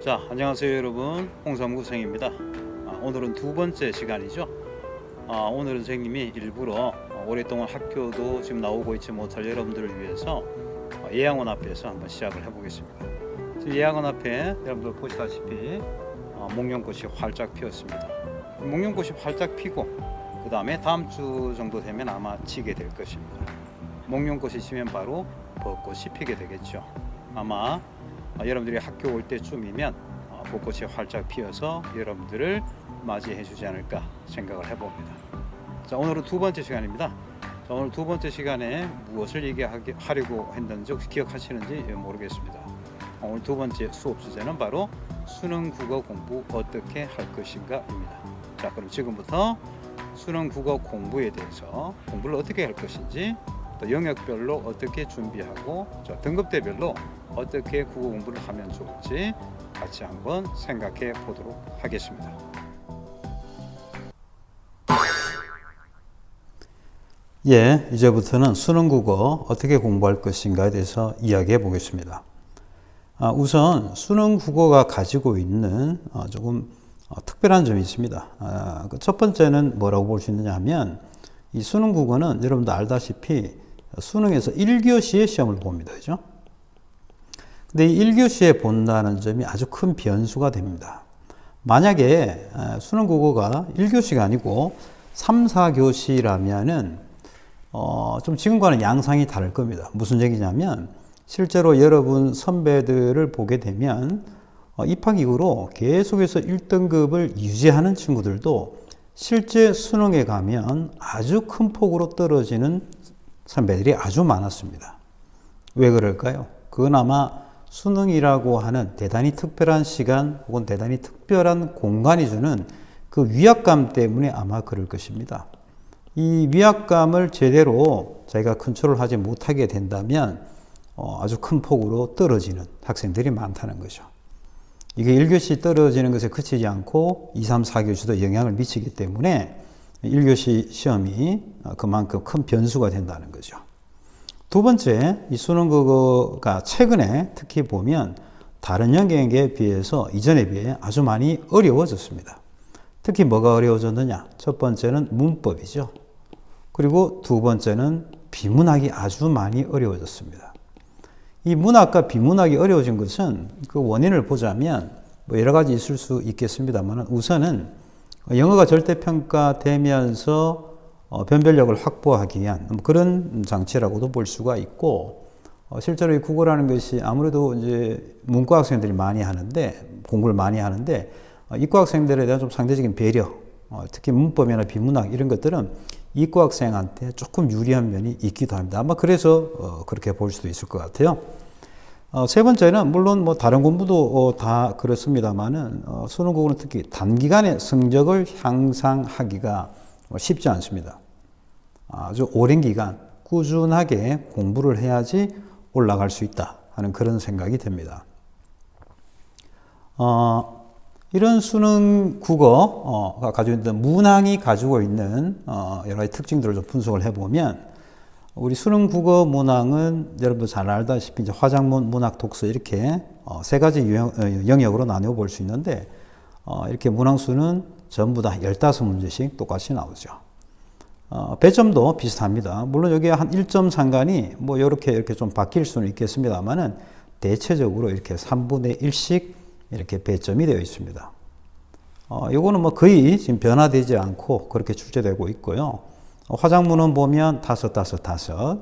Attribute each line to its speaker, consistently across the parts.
Speaker 1: 자, 안녕하세요 여러분. 홍삼구 생입니다. 아, 오늘은 두 번째 시간이죠. 아, 오늘은 선생님이 일부러 어, 오랫동안 학교도 지금 나오고 있지 못할 여러분들을 위해서 어, 예양원 앞에서 한번 시작을 해보겠습니다. 지금 예양원 앞에 여러분들 보시다시피 어, 목련꽃이 활짝 피었습니다. 목련꽃이 활짝 피고 그 다음에 다음 주 정도 되면 아마 지게 될 것입니다. 목련꽃이 지면 바로 벚꽃이 피게 되겠죠. 아마 어, 여러분들이 학교 올 때쯤이면 어, 벚꽃이 활짝 피어서 여러분들을 맞이해 주지 않을까 생각을 해봅니다. 자 오늘은 두 번째 시간입니다. 자, 오늘 두 번째 시간에 무엇을 얘기하려고 했는지 혹시 기억하시는지 예, 모르겠습니다. 어, 오늘 두 번째 수업 주제는 바로 수능 국어 공부 어떻게 할 것인가입니다. 자 그럼 지금부터 수능 국어 공부에 대해서 공부를 어떻게 할 것인지 또 영역별로 어떻게 준비하고 저 등급대별로 어떻게 국어 공부를 하면 좋을지 같이 한번 생각해 보도록 하겠습니다. 예, 이제부터는 수능 국어 어떻게 공부할 것인가에 대해서 이야기해 보겠습니다. 아, 우선 수능 국어가 가지고 있는 어, 조금 어, 특별한 점이 있습니다. 아, 그 첫 번째는 뭐라고 볼 수 있느냐 하면 이 수능 국어는 여러분도 알다시피 수능에서 1교시의 시험을 봅니다. 그죠? 근데 이 1교시에 본다는 점이 아주 큰 변수가 됩니다. 만약에 아, 수능 국어가 1교시가 아니고 3, 4교시라면은 어, 좀 지금과는 양상이 다를 겁니다. 무슨 얘기냐면 실제로 여러분 선배들을 보게 되면 어, 입학 이후로 계속해서 1등급을 유지하는 친구들도 실제 수능에 가면 아주 큰 폭으로 떨어지는 선배들이 아주 많았습니다. 왜 그럴까요? 그건 아마 수능이라고 하는 대단히 특별한 시간 혹은 대단히 특별한 공간이 주는 그 위압감 때문에 아마 그럴 것입니다. 이 위압감을 제대로 자기가 컨트롤하지 못하게 된다면 어, 아주 큰 폭으로 떨어지는 학생들이 많다는 거죠. 이게 1교시 떨어지는 것에 그치지 않고 2, 3, 4교시도 영향을 미치기 때문에 1교시 시험이 그만큼 큰 변수가 된다는 거죠. 두 번째, 이 수능 국어가 최근에 특히 보면 다른 영역에 비해서 이전에 비해 아주 많이 어려워졌습니다. 특히 뭐가 어려워졌느냐? 첫 번째는 문법이죠. 그리고 두 번째는 비문학이 아주 많이 어려워졌습니다. 이 문학과 비문학이 어려워진 것은 그 원인을 보자면 뭐 여러 가지 있을 수 있겠습니다만 우선은 영어가 절대평가되면서 어, 변별력을 확보하기 위한 그런 장치라고도 볼 수가 있고 어, 실제로 이 국어라는 것이 아무래도 이제 문과 학생들이 많이 하는데 공부를 많이 하는데 어, 이과 학생들에 대한 좀 상대적인 배려 어, 특히 문법이나 비문학 이런 것들은 이과 학생한테 조금 유리한 면이 있기도 합니다. 아마 그래서 어, 그렇게 볼 수도 있을 것 같아요. 어, 세 번째는 물론 뭐 다른 공부도 어, 다 그렇습니다만은 어, 수능 국어는 특히 단기간에 성적을 향상하기가 뭐 쉽지 않습니다. 아주 오랜 기간 꾸준하게 공부를 해야지 올라갈 수 있다 하는 그런 생각이 듭니다. 어, 이런 수능 국어가 가지고 있는 문항이 가지고 있는 어, 여러 가지 특징들을 좀 분석을 해보면 우리 수능 국어 문항은 여러분도 잘 알다시피 이제 화작문, 문학, 독서 이렇게 어, 세 가지 영역으로 나누어 볼 수 있는데 어, 이렇게 문항 수는 전부 다 15문제씩 똑같이 나오죠. 어, 배점도 비슷합니다. 물론 여기에 한 1점 상관이 뭐 이렇게 이렇게 좀 바뀔 수는 있겠습니다만은 대체적으로 이렇게 3분의 1씩 이렇게 배점이 되어 있습니다. 어, 요거는 뭐 거의 지금 변화되지 않고 그렇게 출제되고 있고요. 어, 화작문은 보면 다섯, 다섯, 다섯.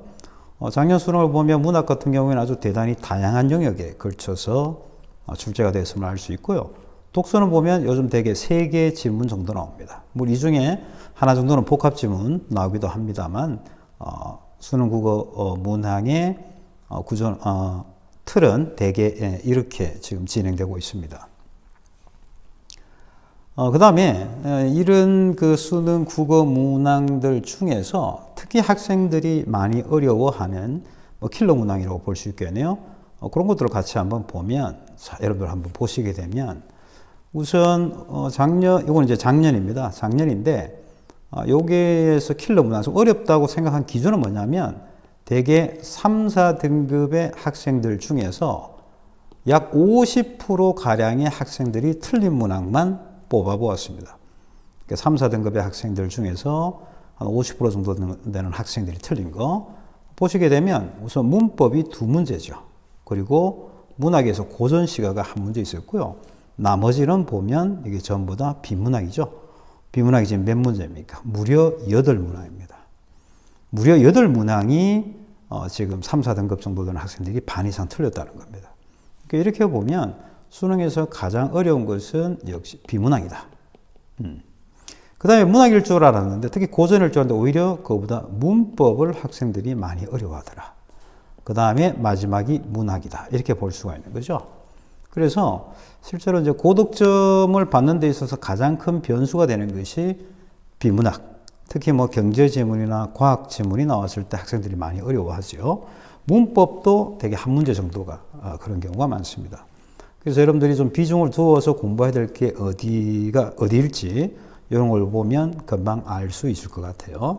Speaker 1: 어, 작년 수능을 보면 문학 같은 경우에는 아주 대단히 다양한 영역에 걸쳐서 어, 출제가 됐음을 알 수 있고요. 독서는 보면 요즘 대개 세개 지문 정도 나옵니다. 뭐이 중에 하나 정도는 복합 지문 나오기도 합니다만 어, 수능 국어 어, 문항의 어, 구조 어, 틀은 대개 예, 이렇게 지금 진행되고 있습니다. 어, 그 다음에 이런 그 수능 국어 문항들 중에서 특히 학생들이 많이 어려워하는 뭐 킬러 문항이라고 볼 수 있겠네요. 어, 그런 것들을 같이 한번 보면 자, 여러분들 한번 보시게 되면 우선 어, 작년 이건 이제 작년입니다. 작년인데 어, 여기에서 킬러 문항 어렵다고 생각한 기준은 뭐냐면 대개 3, 4등급의 학생들 중에서 약 50% 가량의 학생들이 틀린 문항만 뽑아 보았습니다. 3, 4등급의 학생들 중에서 한 50% 정도 되는 학생들이 틀린 거 보시게 되면 우선 문법이 두 문제죠. 그리고 문학에서 고전 시가가 한 문제 있었고요. 나머지는 보면 이게 전부 다 비문학이죠. 비문학이 지금 몇 문제입니까? 무려 8문항입니다. 무려 8문항이 어, 지금 3, 4등급 정도 되는 학생들이 반 이상 틀렸다는 겁니다. 그러니까 이렇게 보면 수능에서 가장 어려운 것은 역시 비문학이다. 음. 그 다음에 문학일 줄 알았는데 특히 고전일 줄 알았는데 오히려 그보다 문법을 학생들이 많이 어려워하더라. 그 다음에 마지막이 문학이다. 이렇게 볼 수가 있는 거죠. 그래서 실제로 이제 고득점을 받는 데 있어서 가장 큰 변수가 되는 것이 비문학. 특히 뭐 경제 지문이나 과학 지문이 나왔을 때 학생들이 많이 어려워하죠. 문법도 되게 한 문제 정도가 아, 그런 경우가 많습니다. 그래서 여러분들이 좀 비중을 두어서 공부해야 될 게 어디가 어디일지 이런 걸 보면 금방 알 수 있을 것 같아요.